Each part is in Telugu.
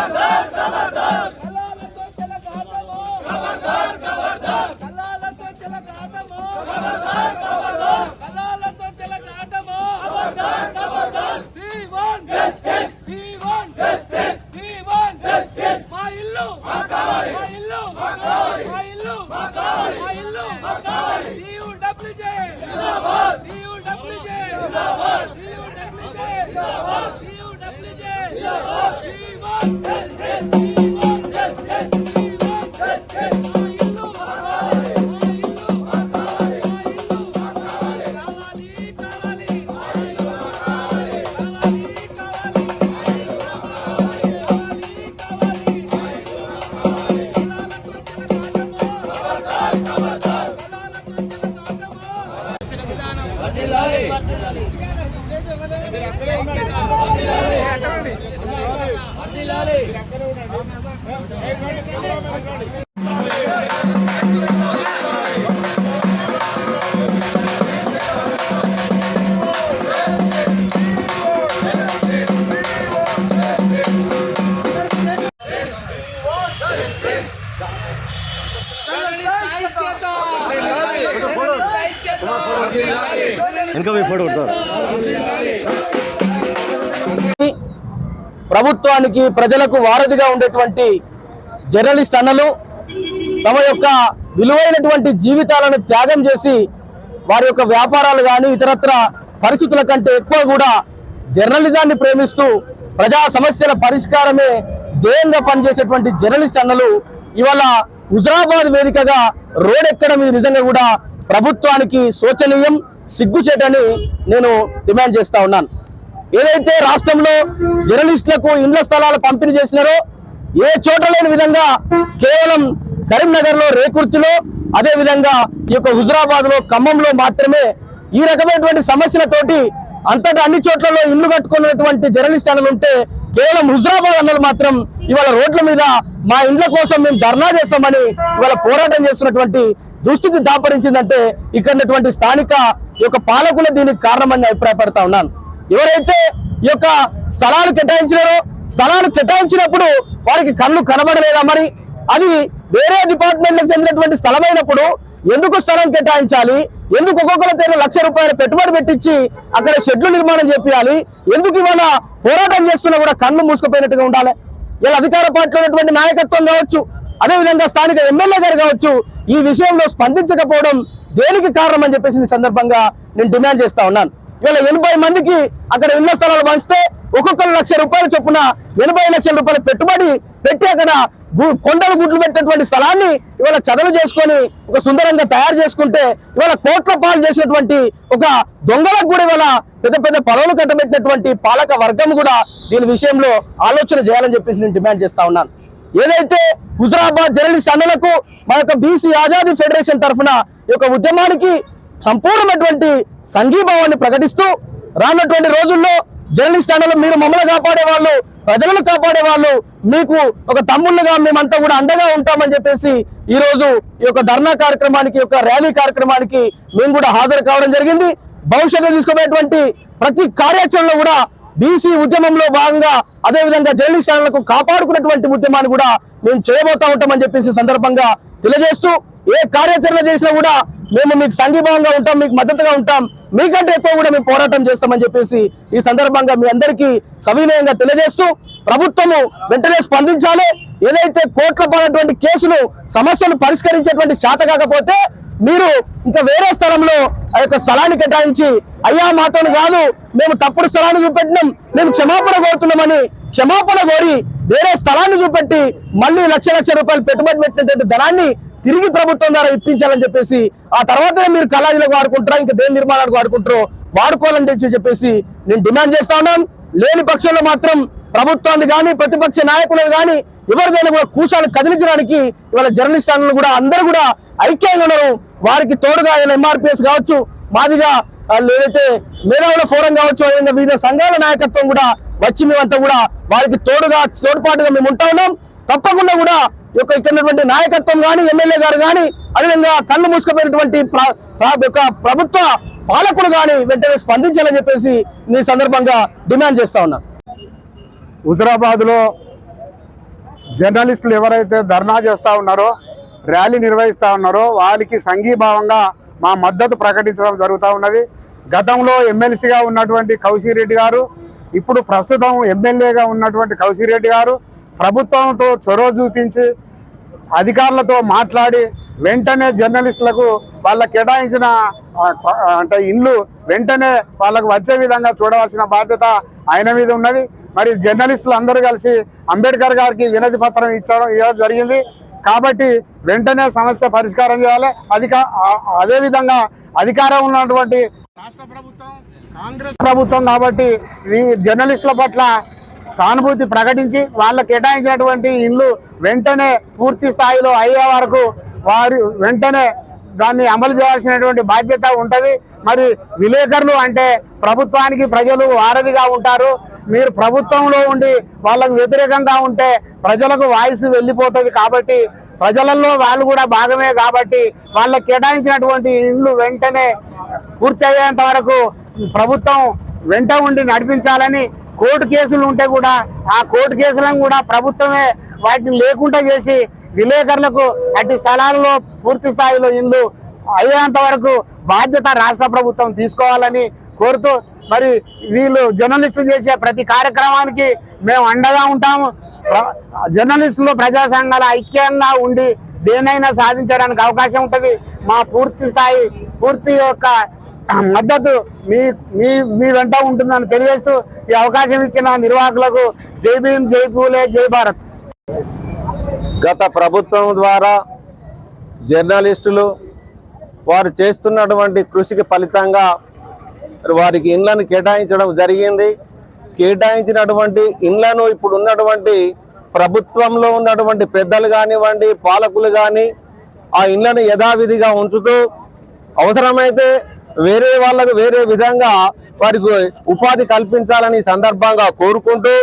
Salvador, Salvador! ప్రభుత్వానికి ప్రజలకు వారధిగా ఉండేటువంటి జర్నలిస్ట్ అన్నలు తమ యొక్క విలువైనటువంటి జీవితాలను త్యాగం చేసి వారి యొక్క వ్యాపారాలు కానీ ఇతరత్ర పరిస్థితుల కంటే ఎక్కువ కూడా జర్నలిజాన్ని ప్రేమిస్తూ ప్రజా సమస్యల పరిష్కారమే ధ్యేయంగా పనిచేసేటువంటి జర్నలిస్ట్ అన్నలు ఇవాళ హుజరాబాద్ వేదికగా రోడ్ ఎక్కడం ఇది నిజంగా కూడా ప్రభుత్వానికి శోచనీయం సిగ్గుచేటని నేను డిమాండ్ చేస్తా ఉన్నాను. ఏదైతే రాష్ట్రంలో జర్నలిస్టులకు ఇండ్ల స్థలాలు పంపిణీ చేసినారో ఏ చోట లేని విధంగా కేవలం కరీంనగర్లో రేకుర్తిలో అదే విధంగా ఈ యొక్క హుజరాబాద్లో ఖమ్మంలో మాత్రమే ఈ రకమైనటువంటి సమస్యలతోటి అంతటా అన్ని చోట్లలో ఇల్లు కట్టుకున్నటువంటి జర్నలిస్ట్ అన్నలు ఉంటే కేవలం హుజరాబాద్ అన్నలు మాత్రం ఇవాళ రోడ్ల మీద మా ఇండ్ల కోసం మేము ధర్నా చేస్తామని ఇవాళ పోరాటం చేస్తున్నటువంటి దుస్థితి దాపరించిందంటే ఇక్కడ ఉన్నటువంటి స్థానిక యొక్క పాలకులు దీనికి కారణమని అభిప్రాయపడతా ఉన్నాను. ఎవరైతే ఈ యొక్క స్థలాలు కేటాయించినారో స్థలాలు కేటాయించినప్పుడు వారికి కళ్ళు కనబడలేదా మరి? అది వేరే డిపార్ట్మెంట్లకు చెందినటువంటి స్థలమైనప్పుడు ఎందుకు స్థలం కేటాయించాలి? ఎందుకు ఒక్కొక్కరి దగ్గర లక్ష రూపాయలు పెట్టుబడి పెట్టించి అక్కడ షెడ్లు నిర్మాణం చేపించాలి ఎందుకు ఇవాళ పోరాటం చేస్తున్నా కూడా కన్ను మూసుకుపోయినట్టుగా ఉండాలి? ఇలా అధికార పార్టీలో ఉన్నటువంటి నాయకత్వం కావచ్చు అదేవిధంగా స్థానిక ఎమ్మెల్యే గారు కావచ్చు ఈ విషయంలో స్పందించకపోవడం దేనికి కారణం అని చెప్పేసి ఈ సందర్భంగా నేను డిమాండ్ చేస్తా ఉన్నాను. ఇవాళ ఎనభై మందికి అక్కడ ఇళ్ళ స్థలాలు పంచితే ఒక్కొక్కరు లక్ష రూపాయల చొప్పున ఎనభై లక్షల రూపాయలు పెట్టుబడి పెట్టి అక్కడ కొండలు గుడ్లు పెట్టినటువంటి స్థలాన్ని ఇవాళ చదలు చేసుకొని ఒక సుందరంగా తయారు చేసుకుంటే ఇవాళ కోట్ల పాలు చేసినటువంటి ఒక దొంగలకు కూడా ఇవాళ పెద్ద పెద్ద పదవులు కట్టబెట్టినటువంటి పాలక వర్గం కూడా దీని విషయంలో ఆలోచన చేయాలని చెప్పేసి నేను డిమాండ్ చేస్తా ఉన్నాను. ఏదైతే హుజరాబాద్ జర్నలిస్ట్ అన్నలకు మన యొక్క బీసీ ఆజాదీ ఫెడరేషన్ తరఫున ఈ యొక్క ఉద్యమానికి సంపూర్ణమైనటువంటి సంఘీభావాన్ని ప్రకటిస్తూ రానటువంటి రోజుల్లో జర్నలిస్ట్ అన్నలు మీరు మమ్మల్ని కాపాడే వాళ్ళు ప్రజలను కాపాడే వాళ్ళు మీకు ఒక తమ్ముళ్ళుగా మేమంతా కూడా అండగా ఉంటామని చెప్పేసి ఈరోజు ఈ యొక్క ధర్నా కార్యక్రమానికి యొక్క ర్యాలీ కార్యక్రమానికి మేము కూడా హాజరు కావడం జరిగింది. భవిష్యత్తులో తీసుకునేటువంటి ప్రతి కార్యాచరణలో కూడా బీసీ ఉద్యమంలో భాగంగా అదే విధంగా జర్నలిస్ట్ కాపాడుకున్నటువంటి ఉద్యమాన్ని కూడా మేము చేయబోతా ఉంటామని చెప్పేసి సందర్భంగా తెలియజేస్తూ ఏ కార్యాచరణ చేసినా కూడా మేము మీకు సంఘీభావంగా ఉంటాం మీకు మద్దతుగా ఉంటాం. మీకంటే ఎక్కువ కూడా మేము పోరాటం చేస్తామని చెప్పేసి ఈ సందర్భంగా మీ అందరికీ సవినయంగా తెలియజేస్తూ ప్రభుత్వము వెంటనే స్పందించాలి. ఏదైతే కోట్ల పడినటువంటి కేసులు సమస్యలు పరిష్కరించేటువంటి శాత కాకపోతే మీరు ఇంకా వేరే స్థలంలో ఆ యొక్క స్థలాన్ని కేటాయించి అయ్యా మాతోను కాదు మేము తప్పుడు స్థలాన్ని చూపెట్టినాం మేము క్షమాపణ కోరుతున్నామని క్షమాపణ కోరి వేరే స్థలాన్ని చూపెట్టి మళ్ళీ లక్ష లక్ష రూపాయలు పెట్టుబడి పెట్టినటువంటి ధనాన్ని తిరిగి ప్రభుత్వం ద్వారా ఇప్పించాలని చెప్పేసి ఆ తర్వాతనే మీరు కళాజీలకు వాడుకుంటారా ఇంకా దేని నిర్మాణానికి వాడుకుంటారో వాడుకోవాలని చెప్పేసి నేను డిమాండ్ చేస్తా ఉన్నాను. లేని పక్షంలో మాత్రం ప్రభుత్వాన్ని కానీ ప్రతిపక్ష నాయకులను కానీ ఎవరిదైనా కూడా కూశాలు కదిలించడానికి ఇవాళ జర్నలిస్టులను కూడా అందరూ కూడా ఐక్యంగా ఉన్నారు. వారికి తోడుగా ఎంఆర్పిఎస్ కావచ్చు మాదిగా లేదైతే ఏదైతే మేధావుల ఫోరం కావచ్చు ఏదైనా వివిధ సంఘాల నాయకత్వం కూడా వచ్చి మేమంతా కూడా వారికి తోడుగా తోడ్పాటుగా మేము ఉంటా ఉన్నాం. తప్పకుండా కూడా యొక్క ఇక్కడ నాయకత్వం కానీ ఎమ్మెల్యే గారు కానీ అదేవిధంగా కళ్ళు మూసుకుపోయినటువంటి యొక్క ప్రభుత్వ పాలకులు కానీ వెంటనే స్పందించాలని చెప్పేసి ఈ సందర్భంగా డిమాండ్ చేస్తా ఉన్నా. హుజరాబాద్లో జర్నలిస్టులు ఎవరైతే ధర్నా చేస్తా ఉన్నారో ర్యాలీ నిర్వహిస్తా ఉన్నారో వారికి సంఘీభావంగా మా మద్దతు ప్రకటించడం జరుగుతూ ఉన్నది. గతంలో ఎమ్మెల్సీగా ఉన్నటువంటి కౌశిరెడ్డి గారు ఇప్పుడు ప్రస్తుతం ఎమ్మెల్యేగా ఉన్నటువంటి కౌశిరెడ్డి గారు ప్రభుత్వంతో చొరవ చూపించి అధికారులతో మాట్లాడి వెంటనే జర్నలిస్టులకు వాళ్ళ కేటాయించిన అంటే ఇండ్లు వెంటనే వాళ్ళకు వచ్చే విధంగా చూడవలసిన బాధ్యత ఆయన మీద ఉన్నది. మరి జర్నలిస్టులు అందరూ కలిసి అంబేద్కర్ గారికి వినతి పత్రం ఇచ్చడం ఇవ్వడం జరిగింది. కాబట్టి వెంటనే సమస్య పరిష్కారం చేయాలి. అధిక అదేవిధంగా అధికారం ఉన్నటువంటి రాష్ట్ర ప్రభుత్వం కాంగ్రెస్ ప్రభుత్వం కాబట్టి ఈ జర్నలిస్టుల పట్ల సానుభూతి ప్రకటించి వాళ్ళ కేటాయించినటువంటి ఇండ్లు వెంటనే పూర్తి స్థాయిలో అయ్యే వరకు వారు వెంటనే దాన్ని అమలు చేయాల్సినటువంటి బాధ్యత ఉంటుంది. మరి విలేకరులు అంటే ప్రభుత్వానికి ప్రజలు వారధిగా ఉంటారు. మీరు ప్రభుత్వంలో ఉండి వాళ్ళకు వ్యతిరేకంగా ఉంటే ప్రజలకు వాయిస్ వెళ్ళిపోతుంది కాబట్టి ప్రజలలో వాళ్ళు కూడా భాగమే కాబట్టి వాళ్ళకి కేటాయించినటువంటి ఇండ్లు వెంటనే పూర్తి అయ్యేంత వరకు ప్రభుత్వం వెంట ఉండి నడిపించాలని కోర్టు కేసులు ఉంటే కూడా ఆ కోర్టు కేసులను కూడా ప్రభుత్వమే వాటిని లేకుండా చేసి విలేకరులకు అట్టి స్థలాలలో పూర్తి స్థాయిలో ఇల్లు అయ్యేంత వరకు బాధ్యత రాష్ట్ర ప్రభుత్వం తీసుకోవాలని కోరుతూ మరి వీళ్ళు జర్నలిస్టులు చేసే ప్రతి కార్యక్రమానికి మేము అండగా ఉంటాము. జర్నలిస్టులు ప్రజా సంఘాల ఐక్యంగా ఉండి దేనైనా సాధించడానికి అవకాశం ఉంటుంది. మా పూర్తి స్థాయి పూర్తి యొక్క మద్దతు మీ మీ మీ వెంట ఉంటుందని తెలియజేస్తూ ఈ అవకాశం ఇచ్చిన నిర్వాహకులకు జై భీమ్ జై పూలే జై భారత్. గత ప్రభుత్వం ద్వారా జర్నలిస్టులు వారు చేస్తున్నటువంటి కృషికి ఫలితంగా వారికి ఇండ్లను కేటాయించడం జరిగింది. కేటాయించినటువంటి ఇండ్లను ఇప్పుడు ఉన్నటువంటి ప్రభుత్వంలో ఉన్నటువంటి పెద్దలు కానివ్వండి పాలకులు కానీ ఆ ఇండ్లను యథావిధిగా ఉంచుతూ అవసరమైతే వేరే వాళ్ళకు వేరే విధంగా వారికి ఉపాధి కల్పించాలని సందర్భంగా కోరుకుంటూ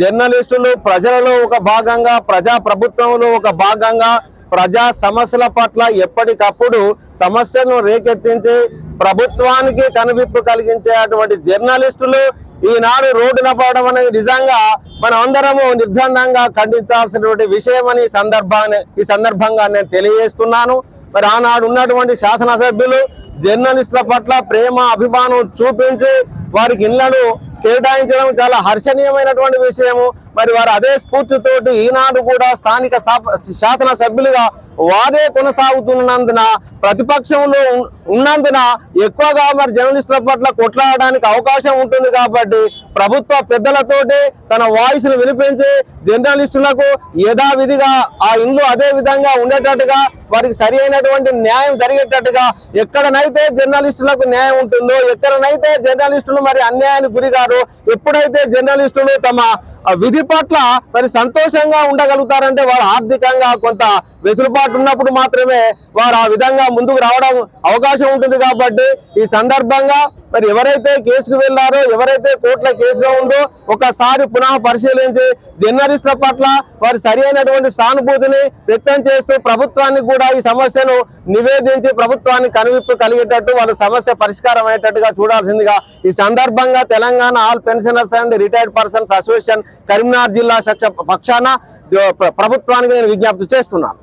జర్నలిస్టులు ప్రజలలో ఒక భాగంగా ప్రజా ప్రభుత్వంలో ఒక భాగంగా ప్రజా సమస్యల పట్ల ఎప్పటికప్పుడు సమస్యలను రేకెత్తించి ప్రభుత్వానికి కనువిప్పు కలిగించే అటువంటి జర్నలిస్టులు ఈనాడు రోడ్డున పడడం అనేది నిజంగా మనం అందరము నిర్బంధంగా ఖండించాల్సినటువంటి విషయమని సందర్భాన్ని ఈ సందర్భంగా నేను తెలియజేస్తున్నాను. మరి ఆనాడు ఉన్నటువంటి శాసనసభ్యులు జర్నలిస్టుల పట్ల ప్రేమ అభిమానం చూపించి వారికి ఇళ్ళను కేటాయించడం చాలా హర్షణీయమైనటువంటి విషయము. మరి వారు అదే స్ఫూర్తితోటి ఈనాడు కూడా స్థానిక శాసన సభ్యులుగా వాదే కొనసాగుతున్నందున ప్రతిపక్షంలో ఉన్నందున ఎక్కువగా మరి జర్నలిస్టుల పట్ల కొట్లాడడానికి అవకాశం ఉంటుంది కాబట్టి ప్రభుత్వ పెద్దలతోటి తన వాయిస్ను వినిపించి జర్నలిస్టులకు యథావిధిగా ఆ ఇండ్లు అదే విధంగా ఉండేటట్టుగా వారికి సరి అయినటువంటి న్యాయం జరిగేటట్టుగా ఎక్కడనైతే జర్నలిస్టులకు న్యాయం ఉంటుందో ఎక్కడనైతే జర్నలిస్టులు మరి అన్యాయానికి గురిగారు ఎప్పుడైతే జర్నలిస్టులు తమ విధి పట్ల మరి సంతోషంగా ఉండగలుగుతారంటే వారు ఆర్థికంగా కొంత వెసులుబాటు ఉన్నప్పుడు మాత్రమే వారు ఆ విధంగా ముందుకు రావడం అవకాశం ఉంటుంది కాబట్టి ఈ సందర్భంగా మరి ఎవరైతే కేసుకు వెళ్ళారో ఎవరైతే కోర్టుల కేసులో ఉందో ఒకసారి పునః పరిశీలించి జర్నలిస్టుల పట్ల వారి సరి సానుభూతిని వ్యక్తం చేస్తూ ప్రభుత్వానికి కూడా ఈ సమస్యను నివేదించి ప్రభుత్వాన్ని కనువిప్పు కలిగేటట్టు వాళ్ళ సమస్య పరిష్కారం అయ్యేటట్టుగా చూడాల్సిందిగా ఈ సందర్భంగా Telangana all pensioners and retired persons association Karimnagar జిల్లా శక్ష- పక్షాన ప్రభుత్వానికి నేను విజ్ఞప్తి చేస్తున్నాను.